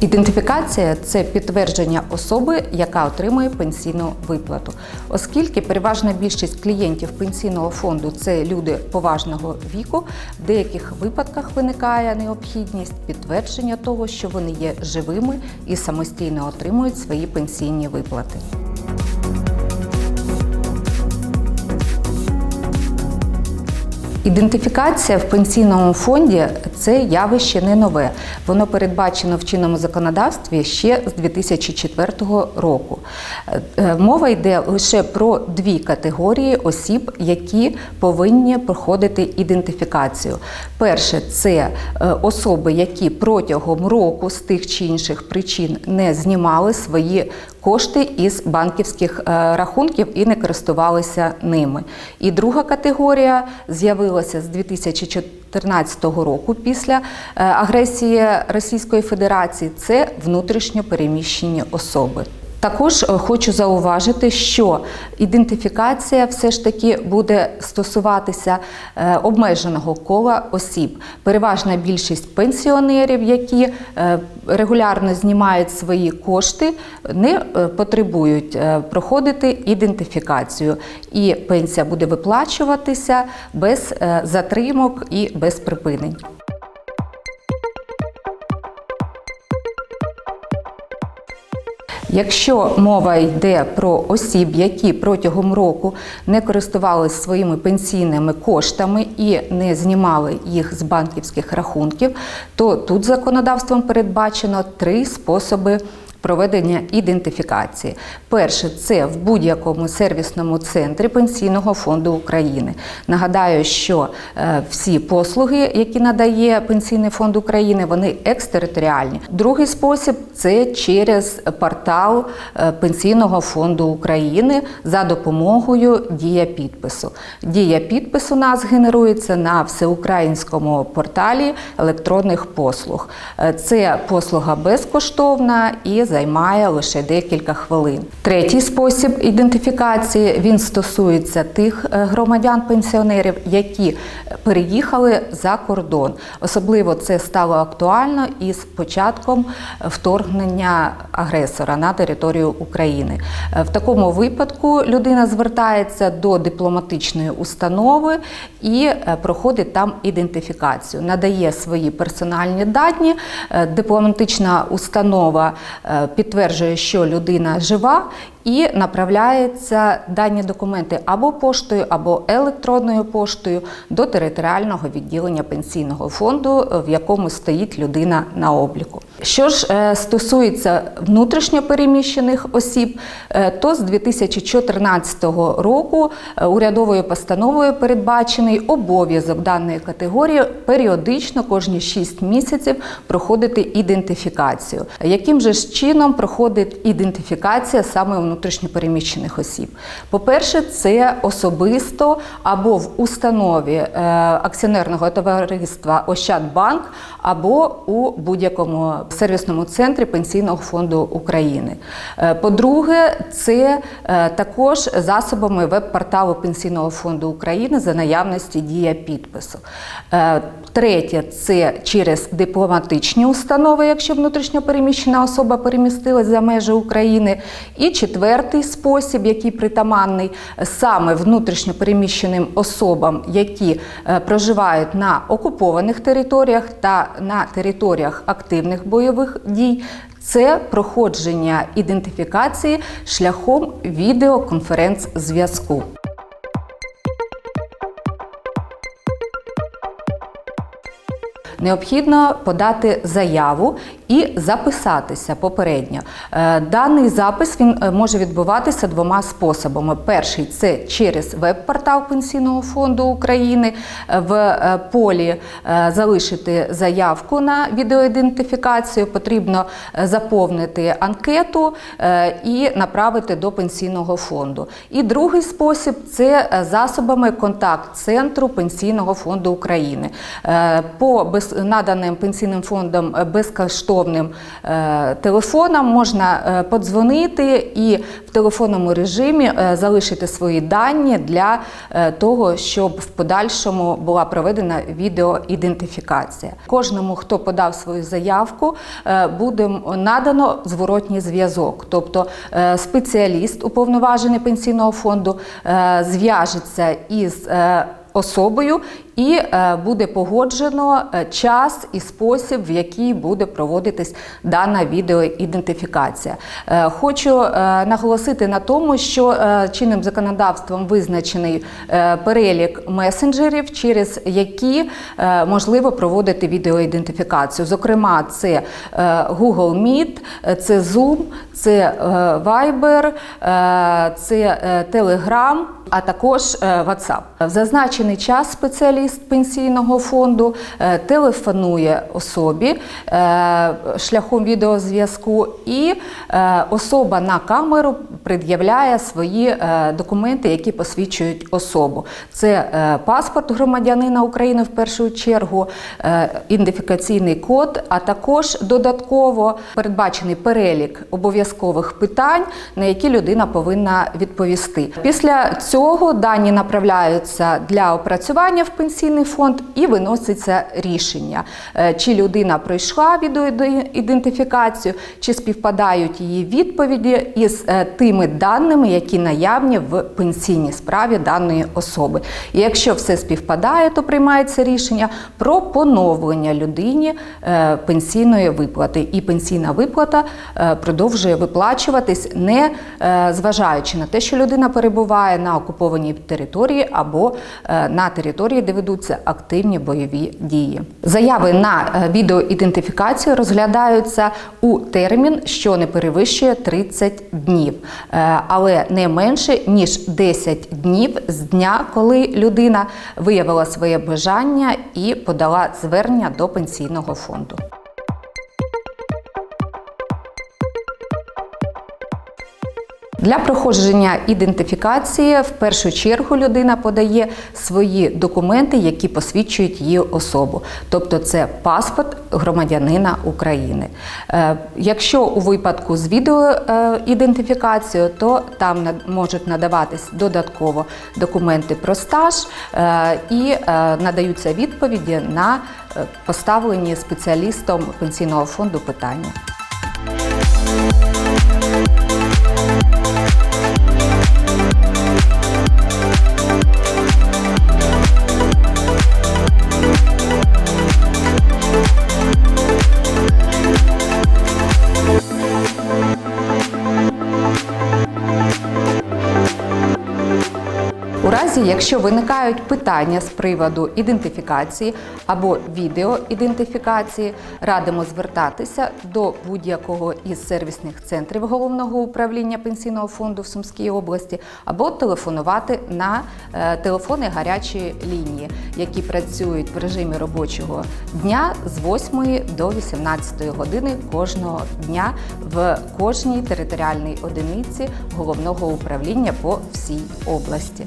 Ідентифікація це підтвердження особи, яка отримує пенсійну виплату. Оскільки переважна більшість клієнтів пенсійного фонду це люди поважного віку, в деяких випадках виникає необхідність підтвердження того, що вони є живими і самостійно отримують свої пенсійні виплати. Ідентифікація в пенсійному фонді це явище не нове. Воно передбачено в чинному законодавстві ще з 2004 року. Е, Мова йде лише про дві категорії осіб, які повинні проходити ідентифікацію. Перше це е, особи, які протягом року з тих чи інших причин не знімали свої кошти із банківських е, рахунків і не користувалися ними. І друга категорія з'явилася з 2014 року після е, агресії Російської Федерації. Це внутрішньо переміщені особи. Також е, хочу зауважити, що ідентифікація все ж таки буде стосуватися е, обмеженого кола осіб. Переважна більшість пенсіонерів, які е, регулярно знімають свої кошти, не потребують проходити ідентифікацію, і пенсія буде виплачуватися без затримок і без припинень. Якщо мова йде про осіб, які протягом року не користувалися своїми пенсійними коштами і не знімали їх з банківських рахунків, то тут законодавством передбачено три способи. Проведення ідентифікації. Перше це в будь-якому сервісному центрі Пенсійного фонду України. Нагадаю, що е, всі послуги, які надає Пенсійний фонд України, вони екстериторіальні. Другий спосіб це через портал е, Пенсійного фонду України за допомогою дія підпису. Дія підпису нас генерується на всеукраїнському порталі електронних послуг. Е, Це послуга безкоштовна і займає лише декілька хвилин. Третій спосіб ідентифікації він стосується тих е, громадян-пенсіонерів, які переїхали за кордон. Особливо це стало актуально із початком вторгнення агресора на територію України. Е, В такому випадку людина звертається до дипломатичної установи і е, проходить там ідентифікацію, надає свої персональні дані. Е, Дипломатична установа е, підтверджує, що людина жива. І направляється дані документи або поштою, або електронною поштою до територіального відділення пенсійного фонду, в якому стоїть людина на обліку. Що ж е, стосується внутрішньо переміщених осіб, е, то з 2014 року е, урядовою постановою передбачений обов'язок даної категорії періодично кожні 6 місяців проходити ідентифікацію. Яким же чином проходить ідентифікація саме внутрішньопереміщених осіб? По-перше, це особисто або в установі е, акціонерного товариства Ощадбанк, або у будь-якому сервісному центрі Пенсійного фонду України. Е, По-друге, це е, також засобами веб-порталу Пенсійного фонду України за наявності дія підпису. Третє це через дипломатичні установи, якщо внутрішньо переміщена особа перемістилась за межі України. І четвертий спосіб, який притаманний саме внутрішньо переміщеним особам, які е, проживають на окупованих територіях та на територіях активних бойових дій. Це проходження ідентифікації шляхом відеоконференц-зв'язку. Необхідно подати заяву і записатися попередньо. Е, Даний запис він е, може відбуватися двома способами. Перший це через веб-портал Пенсійного фонду України. В е, полі залишити заявку на відеоідентифікацію. Потрібно заповнити анкету і направити до пенсійного фонду. І другий спосіб це засобами контакт-центру Пенсійного фонду України. По наданим пенсійним фондом е, безкоштовним е, телефоном можна е, подзвонити і в телефонному режимі залишити свої дані для того, щоб в подальшому була проведена відеоідентифікація. Кожному, хто подав свою заявку, буде надано зворотній зв'язок. Тобто спеціаліст уповноважений пенсійного фонду зв'яжеться із особою і е, буде погоджено е, час і спосіб, в який буде проводитись дана відеоідентифікація. Е, Хочу наголосити на тому, що чинним законодавством визначений перелік месенджерів, через які можливо проводити відеоідентифікацію. Зокрема, це Google Meet, це Zoom, це Viber, це Telegram, а також WhatsApp. В зазначений час спеціаліст пенсійного фонду е, телефонує особі е, шляхом відеозв'язку, і е, особа на камеру пред'являє свої документи, які посвідчують особу. Це паспорт громадянина України в першу чергу, ідентифікаційний код, а також додатково передбачений перелік обов'язкових питань, на які людина повинна відповісти. Після цього дані направляються для опрацювання в пенсійний фонд і виноситься рішення, е, чи людина пройшла відеоідентифікацію, чи співпадають її відповіді із е, тими даними, які наявні в пенсійній справі даної особи. І якщо все співпадає, то приймається рішення про поновлення людині е, пенсійної виплати. І пенсійна виплата продовжує виплачуватись, не зважаючи на те, що людина перебуває на окупованій території або на території, де ведуться активні бойові дії. Заяви на е, відеоідентифікацію розглядаються у термін, що не перевищує 30 днів, е, але не менше ніж 10 днів з дня, коли людина виявила своє бажання і подала звернення до пенсійного фонду. Для проходження ідентифікації в першу чергу людина подає свої документи, які посвідчують її особу, тобто це паспорт громадянина України. Е, Якщо у випадку з відеоідентифікацією, то там можуть надаватись додатково документи про стаж е, і е, надаються відповіді на поставлені спеціалістом пенсійного фонду питання. Якщо виникають питання з приводу ідентифікації або відеоідентифікації, радимо звертатися до будь-якого із сервісних центрів головного управління пенсійного фонду в Сумській області або телефонувати на е, телефони гарячої лінії, які працюють в режимі робочого дня з 8 до 18 години кожного дня в кожній територіальній одиниці головного управління по всій області.